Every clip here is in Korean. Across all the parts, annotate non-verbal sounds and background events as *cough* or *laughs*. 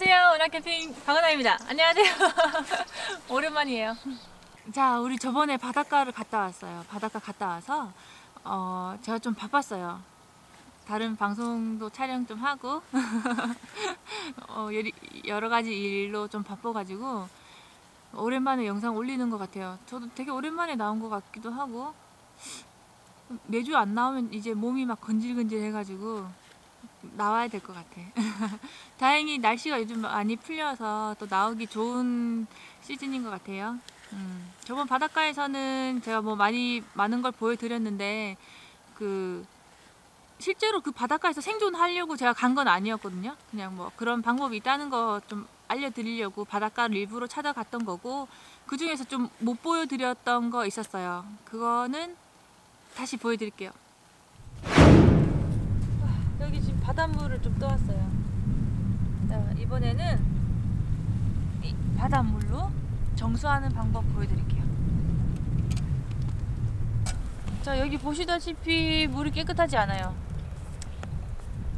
안녕하세요. 은하 캠핑 박은하입니다. 안녕하세요. *laughs* 오랜만이에요. 자, 우리 저번에 바닷가를 갔다 왔어요. 바닷가 갔다 와서 어, 제가 좀 바빴어요. 다른 방송도 촬영 좀 하고 *laughs* 어, 여러 가지 일로 좀 바빠가지고 오랜만에 영상 올리는 것 같아요. 저도 되게 오랜만에 나온 것 같기도 하고 매주 안 나오면 이제 몸이 막 건질건질 해가지고 나와야 될 것 같아. *laughs* 다행히 날씨가 요즘 많이 풀려서 또 나오기 좋은 시즌인 것 같아요. 음, 저번 바닷가에서는 제가 뭐 많이 많은 걸 보여드렸는데 그 실제로 그 바닷가에서 생존하려고 제가 간 건 아니었거든요. 그냥 뭐 그런 방법이 있다는 거 좀 알려드리려고 바닷가를 일부러 찾아갔던 거고 그 중에서 좀 못 보여드렸던 거 있었어요. 그거는 다시 보여드릴게요. 여기 지금 바닷물을 좀 떠왔어요. 자, 이번에는 이 바닷물로 정수하는 방법 보여드릴게요. 자, 여기 보시다시피 물이 깨끗하지 않아요.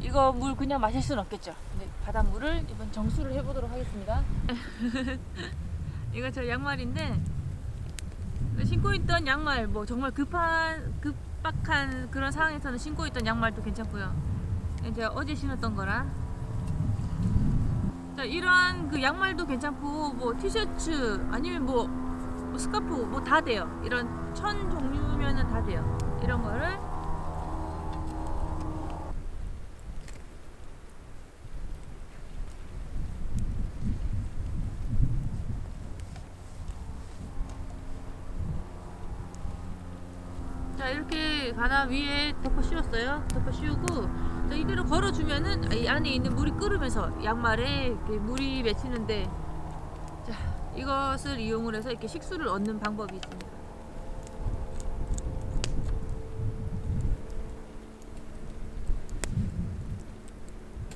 이거 물 그냥 마실 수는 없겠죠. 근데 바닷물을 이번 정수를 해보도록 하겠습니다. *laughs* 이거 저 양말인데 신고 있던 양말 뭐 정말 급한 급박한 그런 상황에서는 신고 있던 양말도 괜찮고요. 제가 어제 신었던 거라. 자 이런 그 양말도 괜찮고 뭐 티셔츠 아니면 뭐, 뭐 스카프 뭐 다 돼요. 이런 천 종류면은 다 돼요. 이런 거를 자 이렇게 바다 위에 덮어 씌웠어요. 덮어 씌우고 자, 이대로 걸어주면은 이 안에 있는 물이 끓으면서 양말에 물이 맺히는데 자 이것을 이용을 해서 이렇게 식수를 얻는 방법이 있습니다.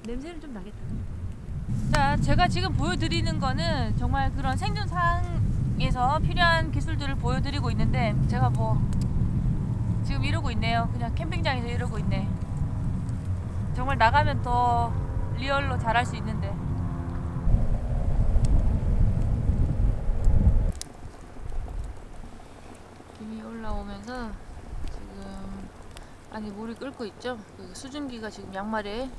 냄새는 좀 나겠다. 자, 제가 지금 보여드리는 거는 정말 그런 생존 상황에서 필요한 기술들을 보여드리고 있는데 제가 뭐 지금 이러고 있네요. 그냥 캠핑장에서 이러고 있네. 정말 나가면 더 리얼로 잘할 수 있는데. 김이 올라오면서 지금 안에 물이 끓고 있죠. 그 수증기가 지금 양말에.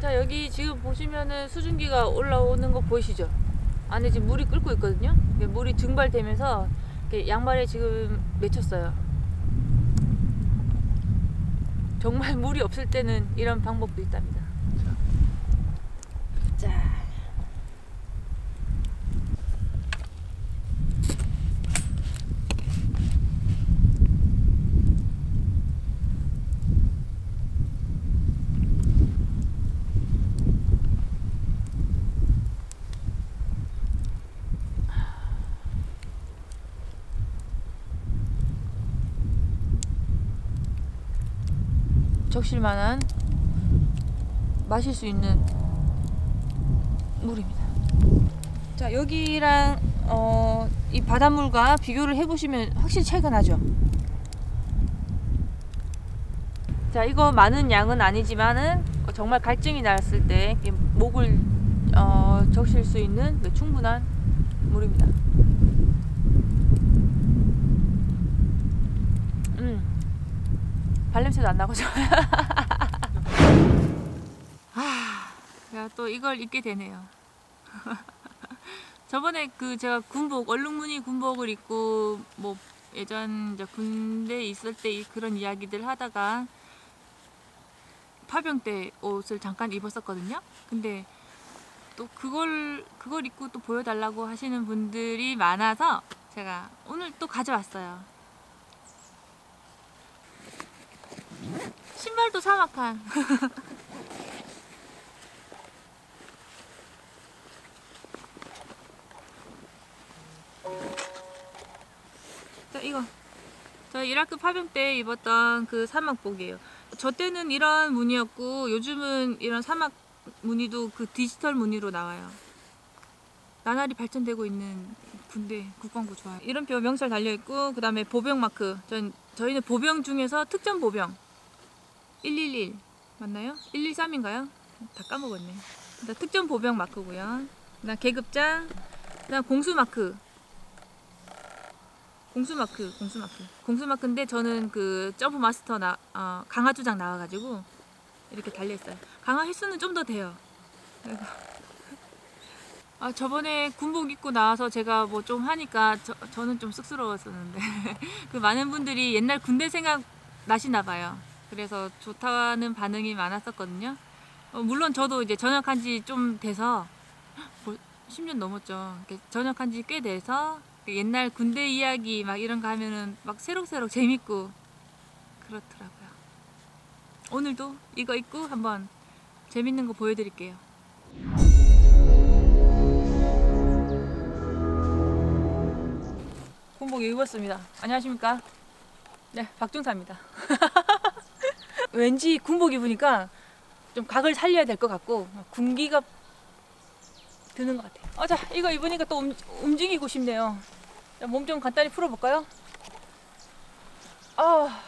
자 여기 지금 보시면은 수증기가 올라오는 거 보이시죠? 안에 지금 물이 끓고 있거든요. 물이 증발되면서 양말에 지금 맺혔어요. 정말 물이 없을 때는 이런 방법도 있답니다. 자. 적실만한 마실 수 있는 물입니다. 자 여기랑 어, 이 바닷물과 비교를 해보시면 확실히 차이가 나죠. 자 이거 많은 양은 아니지만은 정말 갈증이 났을 때 목을 어, 적실 수 있는 그 충분한 물입니다. 음 발냄새도 안 나고 좋아요. *laughs* 아, 또 이걸 입게 되네요. *laughs* 저번에 그 제가 군복 얼룩무늬 군복을 입고 뭐 예전 이제 군대 있을 때 이- 그런 이야기들 하다가 파병 때 옷을 잠깐 입었었거든요. 근데 또 그걸 그걸 입고 또 보여달라고 하시는 분들이 많아서 제가 오늘 또 가져왔어요. 신발도 사막한. *laughs* 자 이거 저 이라크 파병 때 입었던 그 사막복이에요. 저 때는 이런 무늬였고 요즘은 이런 사막 무늬도 그 디지털 무늬로 나와요. 나날이 발전되고 있는 군대 국방부 좋아요. 이름표 명찰 달려 있고 그 다음에 보병 마크. 전 저희는 보병 중에서 특전 보병 111 맞나요? 113인가요? 다 까먹었네. 그다음 특전 보병 마크고요. 그다음 계급장, 그다음 공수 마크. 공수 마크, 공수 마크. 공수 마크인데 저는 그 점프 마스터 나 어, 강화 주장 나와가지고 이렇게 달려 있어요. 강화 횟수는 좀 더 돼요. 그래서 *laughs* 아 저번에 군복 입고 나와서 제가 뭐 좀 하니까 저, 저는 좀 쑥스러웠었는데 *laughs* 그 많은 분들이 옛날 군대 생각 나시나 봐요. 그래서 좋다는 반응이 많았었거든요. 어, 물론 저도 이제 전역한 지 좀 돼서 뭐 10년 넘었죠. 이렇게 전역한 지 꽤 돼서 그 옛날 군대 이야기 막 이런 거 하면은 막 새록새록 재밌고 그렇더라고요. 오늘도 이거 입고 한번 재밌는 거 보여드릴게요. 군복 입었습니다. 안녕하십니까? 네, 박준사입니다. *laughs* 왠지 군복 입으니까 좀 각을 살려야 될 것 같고 군기가 드는 것 같아요. 어, 자, 이거 입으니까 또 움, 움직이고 싶네요. 몸 좀 간단히 풀어볼까요? 아,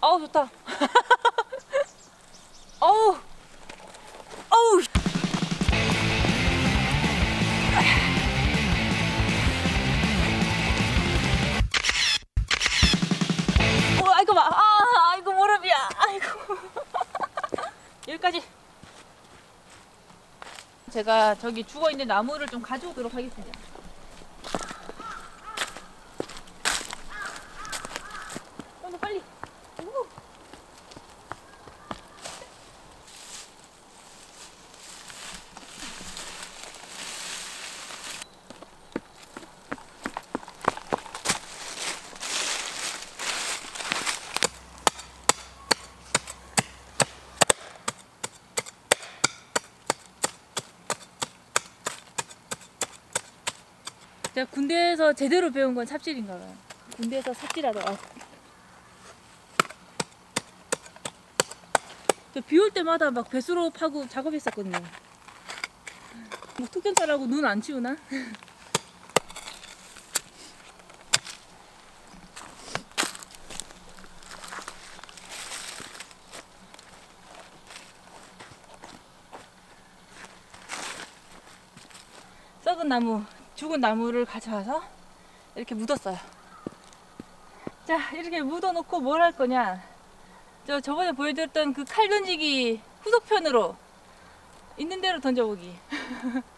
아우 좋다. *laughs* 어우, 어우. 제가 저기 죽어 있는 나무를 좀 가져오도록 하겠습니다. 빨리 빨리. 우. 제가 군대에서 제대로 배운 건 삽질인가 봐요. 군대에서 삽질하다 와. 저비 올 때마다 막 배수로 파고 작업했었거든요. 뭐 특전사라고 눈 안 치우나? *laughs* 썩은 나무, 죽은 나무를 가져와서 이렇게 묻었어요. 자, 이렇게 묻어놓고 뭘 할 거냐? 저 저번에 보여드렸던 그 칼 던지기 후속편으로 있는 대로 던져보기. *laughs*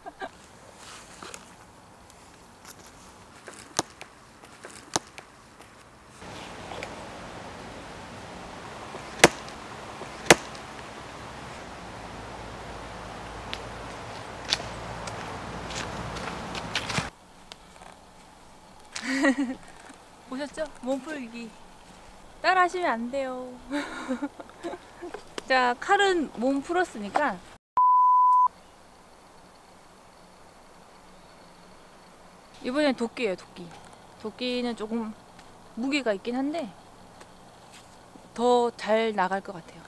*laughs* 보셨죠? 몸풀기. 따라 하시면 안 돼요. *laughs* 자, 칼은 몸 풀었으니까. 이번엔 도끼예요, 도끼. 도끼는 조금 무게가 있긴 한데 더 잘 나갈 것 같아요.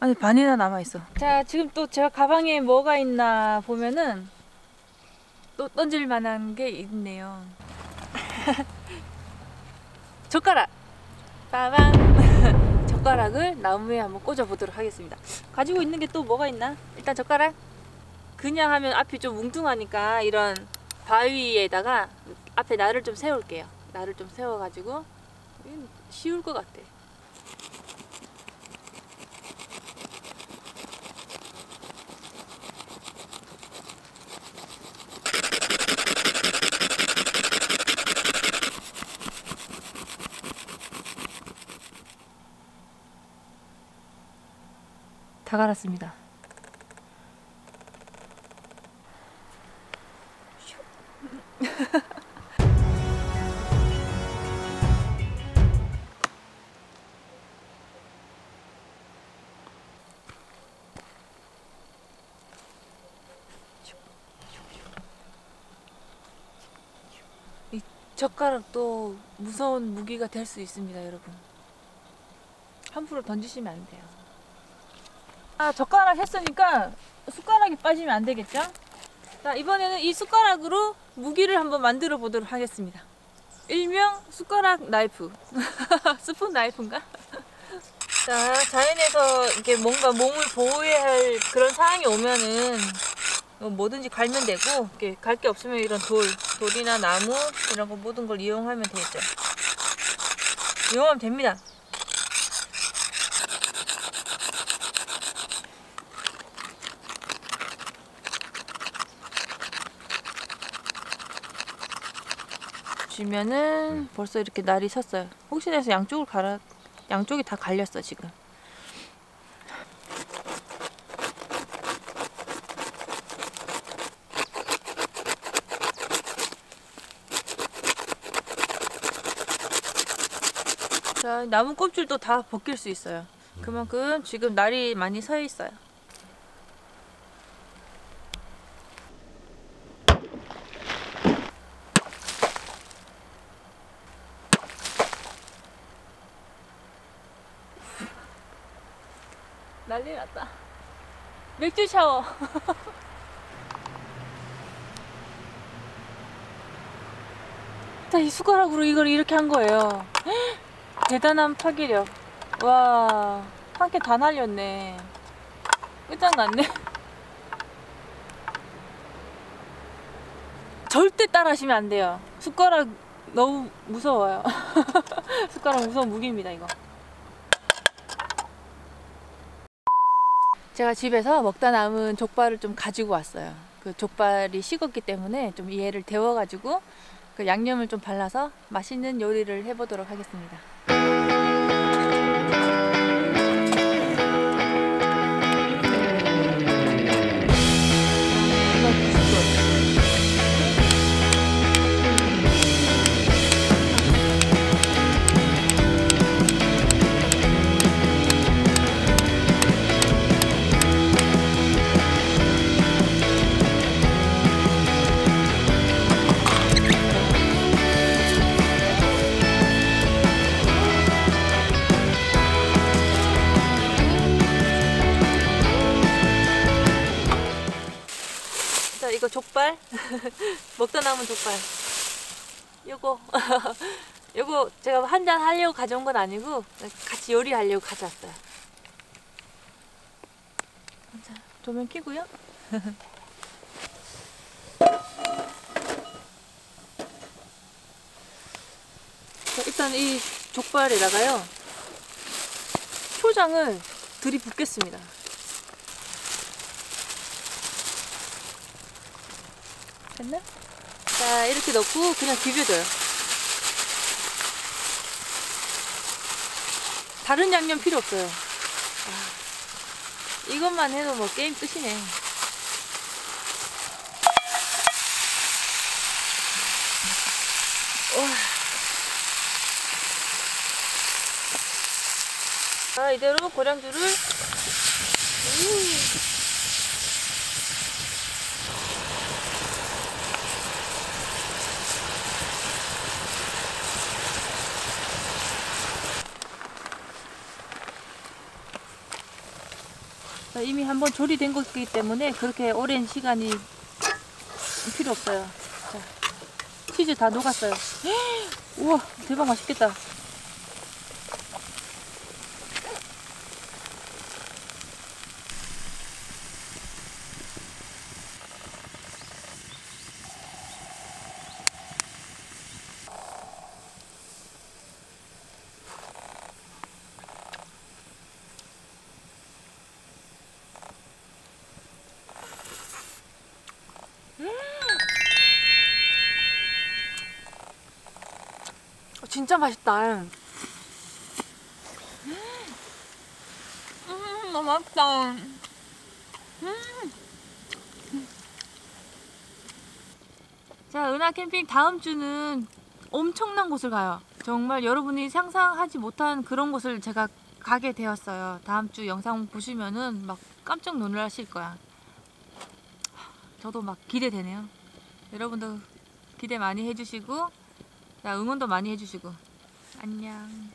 아니 반이나 남아 있어. 자, 지금 또 제가 가방에 뭐가 있나 보면은 또 던질 만한 게 있네요. *laughs* 젓가락. 빠방. *laughs* 젓가락을 나무에 한번 꽂아 보도록 하겠습니다. 가지고 있는 게 또 뭐가 있나? 일단 젓가락. 그냥 하면 앞이 좀 뭉퉁하니까 이런 바위에다가 앞에 나를 좀 세울게요. 나를 좀 세워가지고 쉬울 것 같아. 다 갈았습니다. 이 젓가락도 무서운 무기가 될 수 있습니다, 여러분. 함부로 던지시면 안 돼요. 아 젓가락 했으니까 숟가락이 빠지면 안 되겠죠? 자 이번에는 이 숟가락으로 무기를 한번 만들어 보도록 하겠습니다. 일명 숟가락 나이프, *laughs* 스푼 나이프인가? *laughs* 자 자연에서 이렇게 뭔가 몸을 보호해야 할 그런 상황이 오면은 뭐 뭐든지 갈면 되고 이렇게 갈 게 없으면 이런 돌, 돌이나 나무 이런 거 모든 걸 이용하면 되죠. 이용하면 됩니다. 주면은 벌써 이렇게 날이 섰어요. 혹시나 해서 양쪽을 갈아 양쪽이 다 갈렸어 지금. 자 나무 껍질도 다 벗길 수 있어요. 그만큼 지금 날이 많이 서 있어요. 난리 났다. 맥주 샤워. *laughs* 자, 이 숟가락으로 이걸 이렇게 한 거예요. *gasps* 대단한 파괴력. 와, 한 개 다 날렸네. 끝장났네. *laughs* 절대 따라하시면 안 돼요. 숟가락 너무 무서워요. *laughs* 숟가락 무서운 무기입니다, 이거. 제가 집에서 먹다 남은 족발을 좀 가지고 왔어요. 그 족발이 식었기 때문에 좀 얘를 데워가지고 그 양념을 좀 발라서 맛있는 요리를 해보도록 하겠습니다. *laughs* 먹다 남은 족발. 요거. *laughs* 요거 제가 한 잔 하려고 가져온 건 아니고 같이 요리하려고 가져왔어요. 자 조명 켜고요. *laughs* 자, 일단 이 족발에다가요. 초장을 들이붓겠습니다 됐나? 자 이렇게 넣고 그냥 비벼줘요 다른 양념 필요 없어요 아, 이것만 해도 뭐 게임 끝이네. 자 이대로 고량주를 우. 이미 한번 조리된 거기 때문에 그렇게 오랜 시간이 필요 없어요. 자, 치즈 다 녹았어요. *gasps* 우와, 대박 맛있겠다. 진짜 맛있다. 음, 너무 맛있다. 음. 자, 은하 캠핑 다음 주는 엄청난 곳을 가요. 정말 여러분이 상상하지 못한 그런 곳을 제가 가게 되었어요. 다음 주 영상 보시면은 막 깜짝 놀라실 거야. 저도 막 기대되네요. 여러분도 기대 많이 해주시고 자, 응원도 많이 해주시고 안녕.